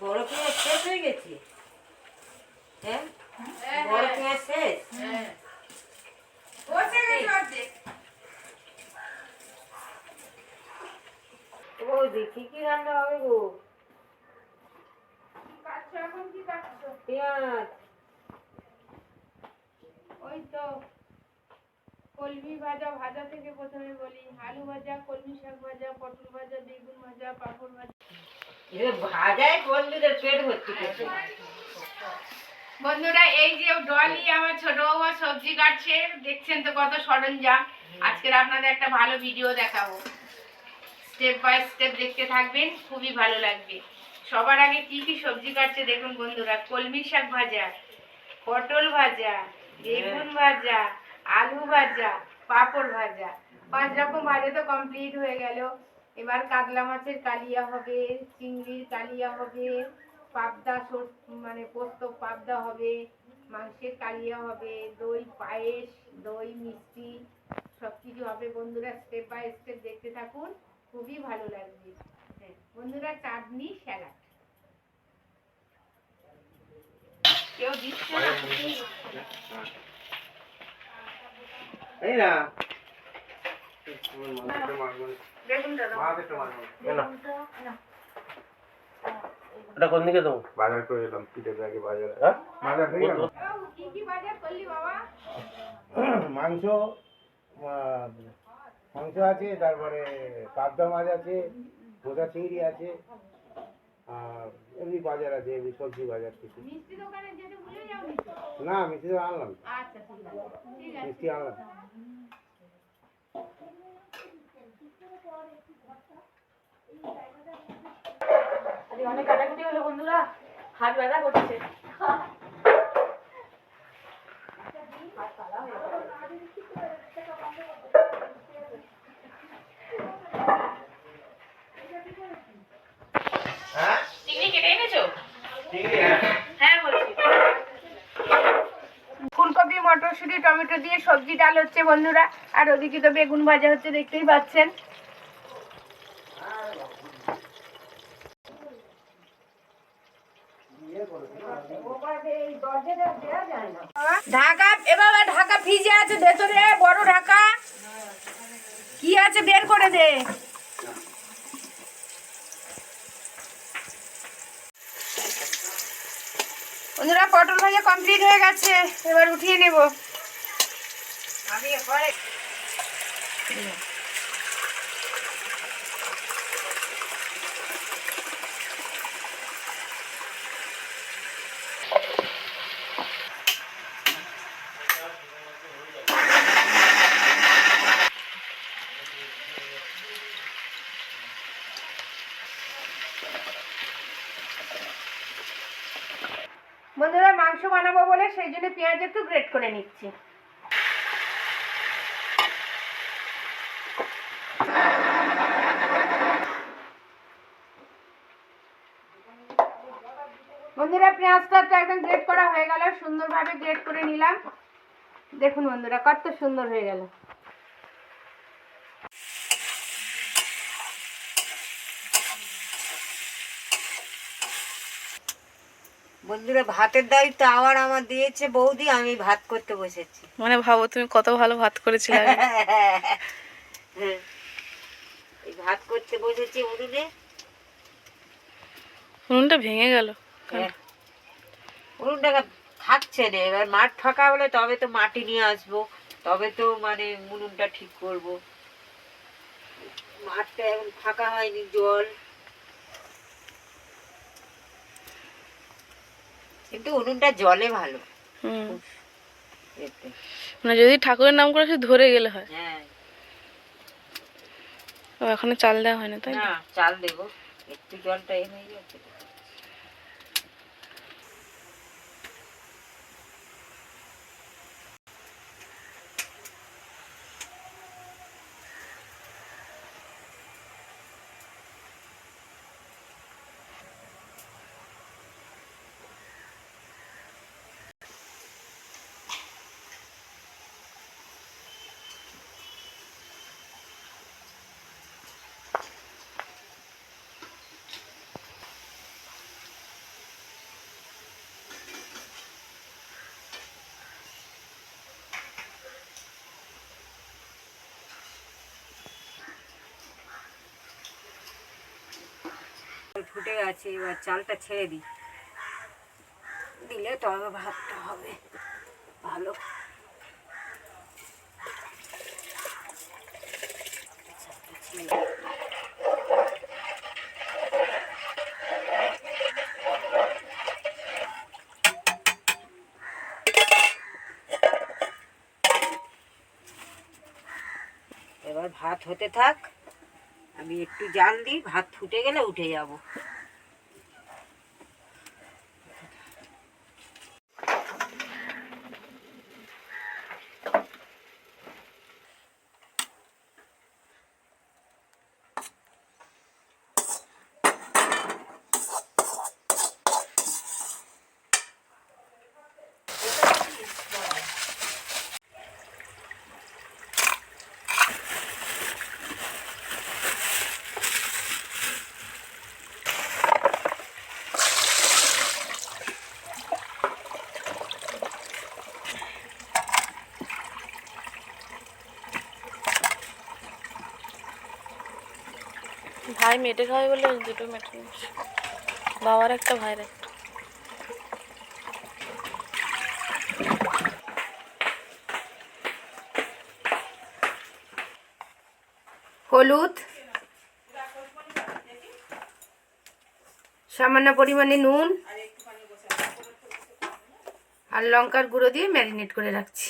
বড় পেঁয়াজ শেষ হয়ে গেছে? হ্যাঁ বড় পেঁয়াজ শেষ ও দেখি কি রান্না হবে গো পেঁয়াজ ওই তো কলমি ভাজা থেকে প্রথমে বলি আলু ভাজা কলমি শাক ভাজা পটল ভাজা বেগুন ভাজা পাঁপড় ভাজা। এ ভাজায় বন্ধুদের পেট ভর্তি বন্ধুরা এই যে ডলি আমার ছোট বৌমা সবজি কাটছে দেখছেন তো কত সরঞ্জাম। আজকের আপনাদের একটা ভালো ভিডিও দেখাবো। স্টেপ বাই স্টেপ দেখতে থাকবেন খুবই ভালো লাগবে। সবার আগে কি কি সবজি কাটছে দেখুন বন্ধুরা কলমি শাক ভাজা পটল ভাজা বেগুন ভাজা আলু ভাজা পাঁপড় ভাজা। পাঁচ রকম ভাজা তো কমপ্লিট হয়ে গেল। এবার কাতলা মাছের কালিয়া হবে, চিংড়ির কালিয়া হবে, পাবদা মানে পোস্ত পাবদা হবে, মাংসের কালিয়া হবে, দই, পায়েস, দই, মিষ্টি সব কিছু হবে। বন্ধুরা স্টেপ বাই স্টেপ দেখতে থাকুন, খুবই ভালো লাগবে। হ্যাঁ বন্ধুরা, চাটনি স্যালাড কেউ দিচ্ছে না? এই না? এটা কোন দিকে বাজার করে এলাম পিঠে বাজার। হ্যাঁ? বাজার থেকে এলাম। কি কি বাজার করলি বাবা মাংস মাংস আছে তারপরে পাবদা মাছ আছে গোদা চিংড়ি আছে। এমনি বাজার আছে এমনি সবজি বাজার কিছু। মিষ্টি দোকানে যেতে ভুলে যাওনি না মিষ্টি তো আনলাম। আচ্ছা ঠিক আছে। মিষ্টি আনলাম। অনেক কাটাকুটি হলো বন্ধুরা। হাত ব্যথা করছে চিংড়ি কেটে এনেছো হ্যাঁ বলছি ফুলকপি মটরশুঁটি টমেটো দিয়ে সবজি ডাল হচ্ছে বন্ধুরা। আর ওদিকে তো বেগুন ভাজা হচ্ছে, দেখতেই পাচ্ছেন। পটল ভাজা কমপ্লিট হয়ে গেছে, এবার উঠিয়ে নেব। আমি পরে বন্ধুরা মাংস বানাবো বলে সেই জন্য পেঁয়াজ একটু গ্রেট করে নিচ্ছি বন্ধুরা পেঁয়াজটা একদম গ্রেট করা হয়ে গেল সুন্দরভাবে গ্রেট করে নিলাম। দেখুন বন্ধুরা কত সুন্দর হয়ে গেল। বন্ধুরা ভাতের দায়িত্ব আবার আমার দিয়েছে বৌদি আমি ভাত করতে বসেছি। মানে ভাবো তুমি কত ভালো ভাত করেছিলে। এই ভাত করতে বসেছি উনুনে উনুনটা ভেঙে গেল। হ্যাঁ। উনুনটা থাকছে না এবার মাঠ ফাঁকা হলে তবে তো মাটি নিয়ে আসব। তবে তো মানে উনুনটা ঠিক করব। মাঠটা এখন ফাঁকা হয়নি জল। কিন্তু উনুনটা জলে ভালো। হুম। মানে যদি ঠাকুরের নাম করে সে ধরে গেলে হয়। হ্যাঁ। ও এখনও চাল দেওয়া হয় না তাই তো? না চাল দেবো। একটু জলটা এ হয়ে যাচ্ছে ফুটে গেছে, এবার চালটা ছেড়ে দিই। দিলে তবে ভাতটা হবে। ভালো। এবার ভাত হতে থাক। আমি একটু জাল দিই, ভাত ফুটে গেলে উঠে যাব। ভাই মেটে খাবে বলে দুটো মেটে বাবার একটা, ভাইয়ের একটা। হলুদ। সামান্য পরিমাণে নুন। আর লঙ্কার গুঁড়ো দিয়ে ম্যারিনেট করে রাখছি।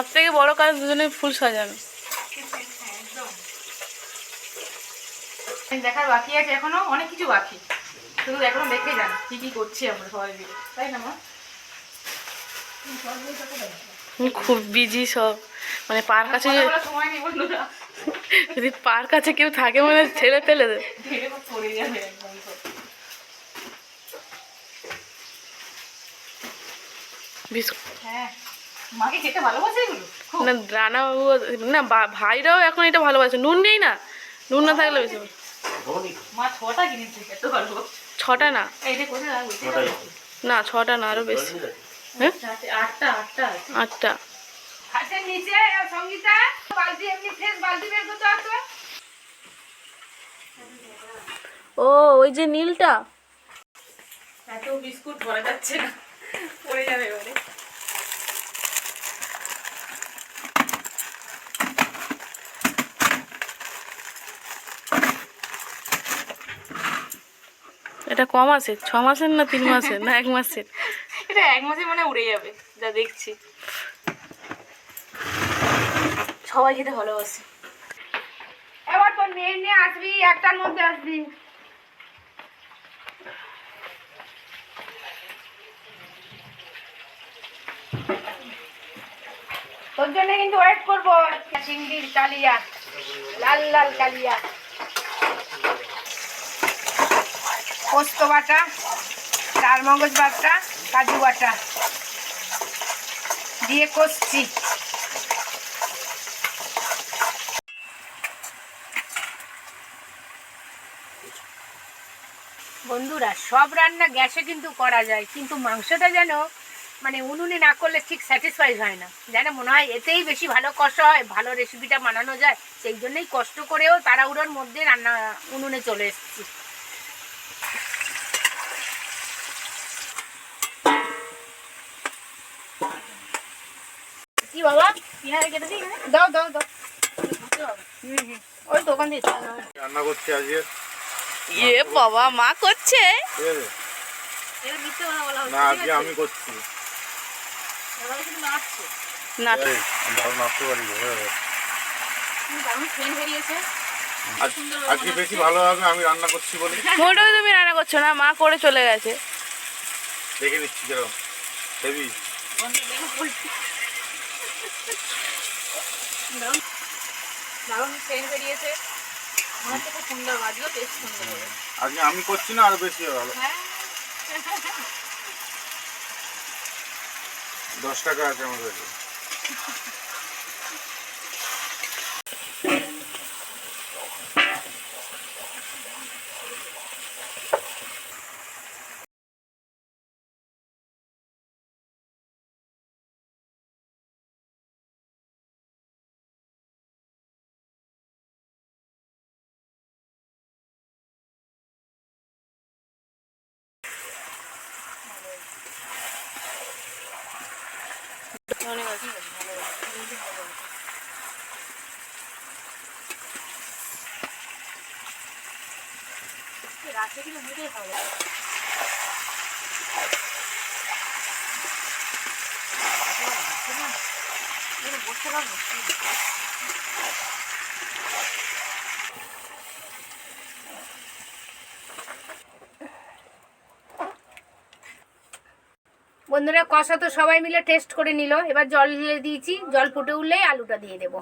সব থেকে বড় কাজ দুজনে ফুল সাজানো। দেখার বাকি আছে এখনও অনেক কিছু বাকি। শুধু এখনও দেখে যান কি কি করছি আমরা সবাই মিলে। তাই না মা? খুব বিজি সব। মানে পার কাছে যদি পার কাছে কেউ থাকে মানে ছেড়ে ফেলে দেবে। তো। বিস্কুট। হ্যাঁ। মাকে খেতে ভালোবাসে এগুলো? না রানা বাবু না ভাইরাও এখন এটা ভালোবাসে। নুন নেই না? নুন না থাকলে বেশি মা ছটা কিনেছে এত ভালো। ছটা না? না ছটা না আরও বেশি। হ্যাঁ? আটটা আটটা আটটা। হাতের নিচে সঙ্গীতা বালতি এমনি ফ্রেশ বালতি বের করতে আসতো ও ওই যে নীলটা। এত বিস্কুট ভরা যাচ্ছে না পড়ে যাবে এবারে এটা ক মাসের ছ মাসের না তিন মাসের? না এক মাসের? এটা এক মাসে মানে উড়ে যাবে, যা দেখছি। সবাই খেতে ভালোবাসে। এবার তোর নিয়ে নিয়ে আসবি, একটার মধ্যে আসবি। তোর জন্য কিন্তু ওয়েট করব। চিংড়ির কালিয়া, লাল লাল কালিয়া। পোস্ত বাটা মগজ বাটা, কাজু বাটা দিয়ে কষছি। বন্ধুরা, সব রান্না গ্যাসে কিন্তু করা যায়, কিন্তু মাংসটা যেন মানে উনুনে না করলে ঠিক স্যাটিসফাই হয় না। যেন মনে হয় এতেই বেশি ভালো কষ্ট হয়, ভালো রেসিপিটা বানানো যায়, সেই জন্যই কষ্ট করেও তাড়াহুড়োর মধ্যে রান্না উনুনে চলে এসেছি। কি বাবা? পেঁয়াজ কেটে দিই দাও দাও দাও। হুম হুম ওই দোকান দিয়ে রান্না করছি আজকে। ইয়ে বাবা মা করছে? না আজকে আমি করছি। হ্যাঁ। আজকে বেশি ভালো হবে আমি রান্না করছি বলে। মোটেও তুমি রান্না করছ না মা করে চলে গেছে। দেখে নিচ্ছি কীরকম। হেভি। দারুণ দারুণ ট্রেন বেরিয়েছে। মনে হচ্ছে খুব সুন্দর বাজলো বেশ সুন্দর হবে আজকে আমি করছি না আরও বেশি ভালো হ্যাঁ। দশ টাকা আছে আমার কাছে অনেক আছে রাতে কিন্তু মুখে খাবে বসতে পারব বন্ধুরা কষা তো সবাই মিলে টেস্ট করে নিল। এবার জল ঢেলে দিয়েছি, জল ফুটে উঠলেই আলুটা দিয়ে দেবো।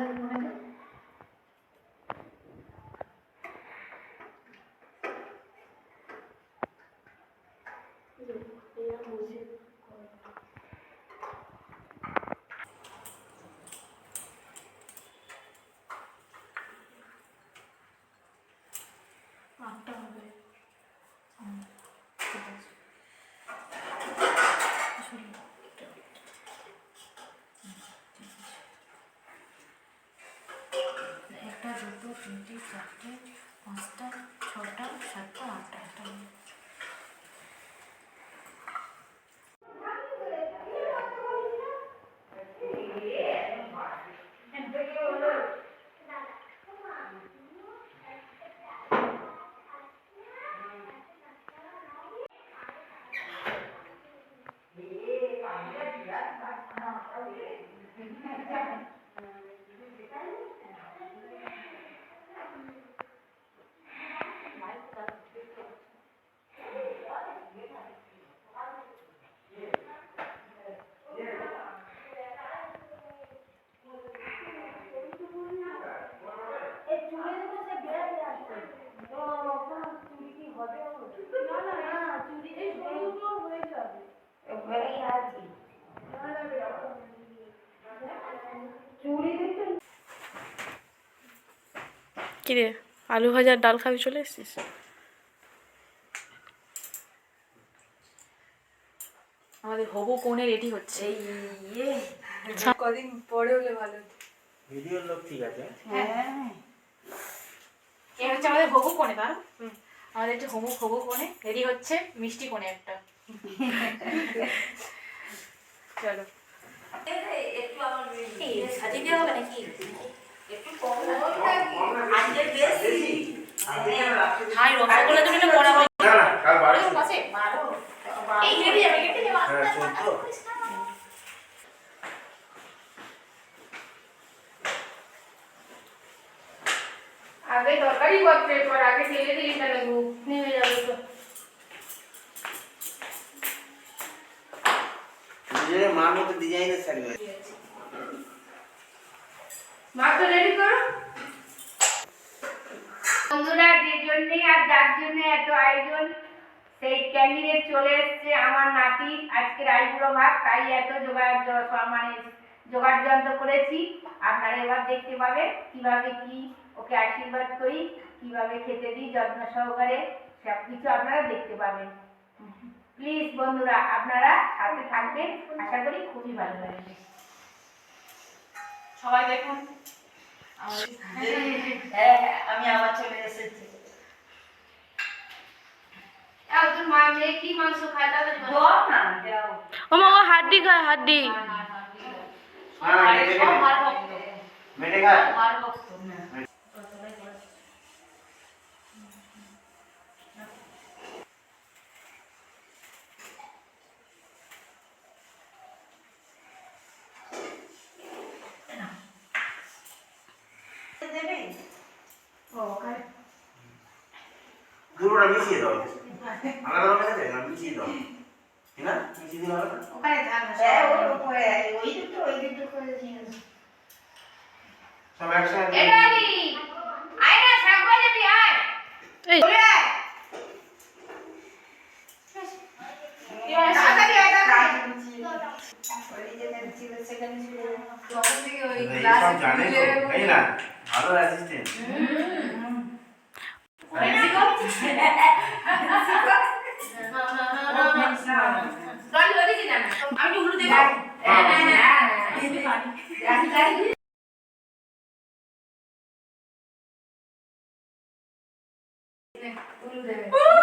来，我来。Gracias. একটা দুটো তিনটে চারটে পাঁচটা ছটা সাতটা আটটা আটটা কিরে আলু ভাজার ডাল খাবি চলে এসেছিস? আমাদের হবু কোণে রেডি হচ্ছে। কদিন পরে হলে ভালো হতো। ভিডিওর লোক ঠিক আছে। এ হচ্ছে আমাদের হবু কোণে তার আমাদের হচ্ছে হবু হবু কোণে রেডি হচ্ছে মিষ্টি কোণে একটা। চলো। সাজিয়ে দেওয়া হবে নাকি? 我们在广场上学习 পাবেন কীভাবে কি ওকে আশীর্বাদ করি কীভাবে খেতে দিই যত্ন সহকারে সব কিছু আপনারা দেখতে পাবেন। প্লিজ বন্ধুরা আপনারা সাথে থাকবেন। আশা করি খুবই ভালো লাগবে। সবাই দেখুন। আমি আবার চলে এসেছি। হাড্ডি খায় হাড্ডি। হ্যাঁ, মেটে খায়। মেটে খায় মারবো তো না দুটোটা মিশিয়ে দাও আলাদা রকম আছে না মিশিয়ে দাও ঠিক না মিশিয়ে দিলে হবে না ওখানে থাক না, হ্যাঁ সব- ওই উপরে ওই দুটো ওই দুটো করে দিন সব একসাথে এটা আলি, আয় না, শাক আয়। এই ভালো অ্যাসিস্ট্যান্ট। আমি একটু দেবো। হ্যাঁ, হ্যাঁ, হ্যাঁ,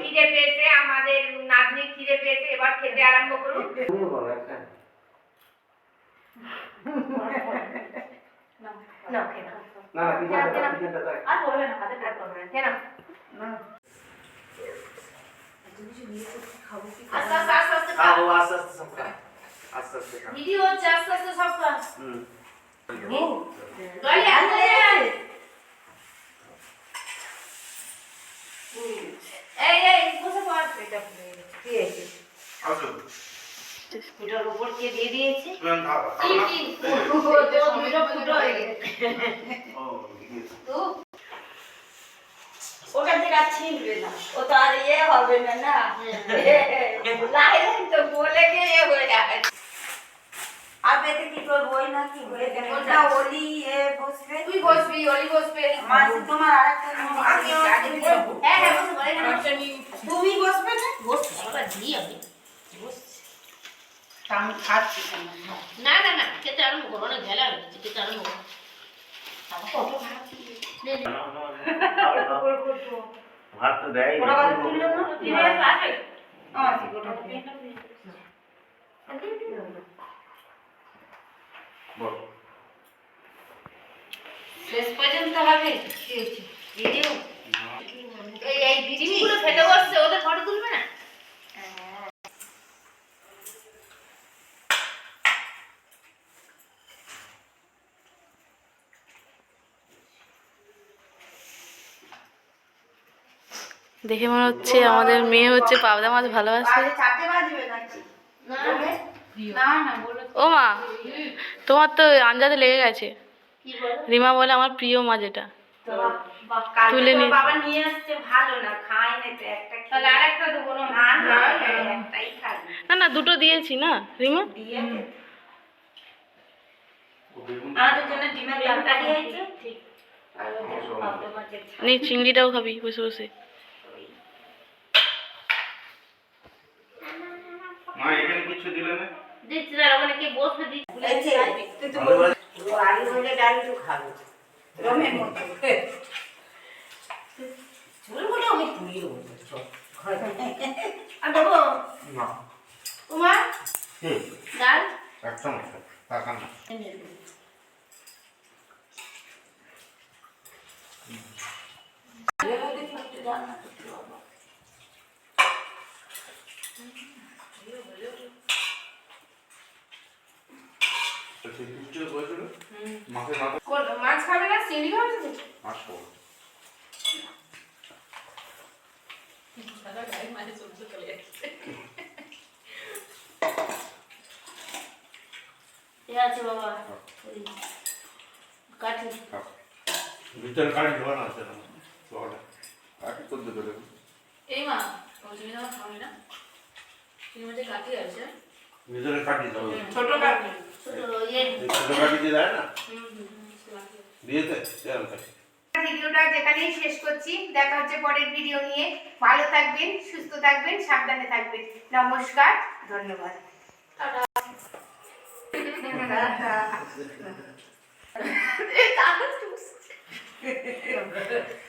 খিদে পেয়েছে আমাদের নাতনি খিদে পেয়েছে এবার খেতে আরম্ভ করুন। ভিডিও হচ্ছে আস্তে আস্তে সব কাজ গলি আস্তে আস্তে। এই এই বসে পড়। এটা কি আছে? আসো এটার উপর দিয়ে দিয়ে দিয়েছে? কি? কি? ফুটো হয়ে গেছে। ও, তো ওখান থেকে আর ছিনবে না। ও তো আর ইয়ে হবে না না? লাইলেন তো বলে গিয়ে ইয়ে হয়ে যাবে আর বেতে কি করব ওই না কি হয়ে যাবে ওটা ওলি এ বসবে? তুই বসবি অলি বসবে মাসি তোমার আরেকটা হ্যাঁ হ্যাঁ বসে পড় এখানে তুমি বসবে না? বসছে আবার দিয়ে হবে আমি খাচ্ছি না না না খেতে আরম্ভ করো বেলা হয়ে গেছে খেতে আরম্ভ করো। নে, নে। না, না, না, খাও, খাও। ভাত তো দেয় ওরা কথা তুললো না? এবারে খাবে? মাসি গোটা বল। শেষ পর্যন্ত হবে? ভিডিও এই এই ফেটে বসছে ওদের ফটো তুলবে না? দেখে মনে হচ্ছে আমাদের মেয়ে হচ্ছে পাবদা মাছ ভালোবাসে। আরে চারটে বাজবে নাকি? না। না বলো। ও মা তোমার তো আঞ্জাতে লেগে গেছে। রিমা বলে আমার প্রিয় মাছ এটা তো কালকে তুলে নিয়েছি। বাবা নিয়ে আসছে ভালো না খাই না তো একটা খেয়ে- তাহলে আরেকটা দেবো না। না না একটাই খাবি। না না দুটো দিয়েছি না রিমা? আমাদের জন্য ডিমের তরকারি ঠিক। নি চিংড়িটাও খাবি বসে বসে। মা এখানে কিছু দিলে না? দিচ্ছি তার ওখানে কে বসবে দিচ্ছি। তুই তো আলু ভাজা ডাল তো খাব। রমের মতো। চুলগুলো আমি তুলিয়ে দেবো আর দেবো? না। তোমার? ডাল? এক টাকা না। মাকে না মাছ খাবে না চিংড়ি খাবে আছে বাবা। কাঠি। ভিতরে না আছে না জলটা দেবে এই মা জন্য আমার খাওনি না? তুমি মধ্যে কাটি আছে। ভিতরে ছোট কাটি ভিডিওটা যেখানেই শেষ করছি। দেখা হচ্ছে পরের ভিডিও নিয়ে। ভালো থাকবেন সুস্থ থাকবেন সাবধানে থাকবেন। নমস্কার ধন্যবাদ। টাটা।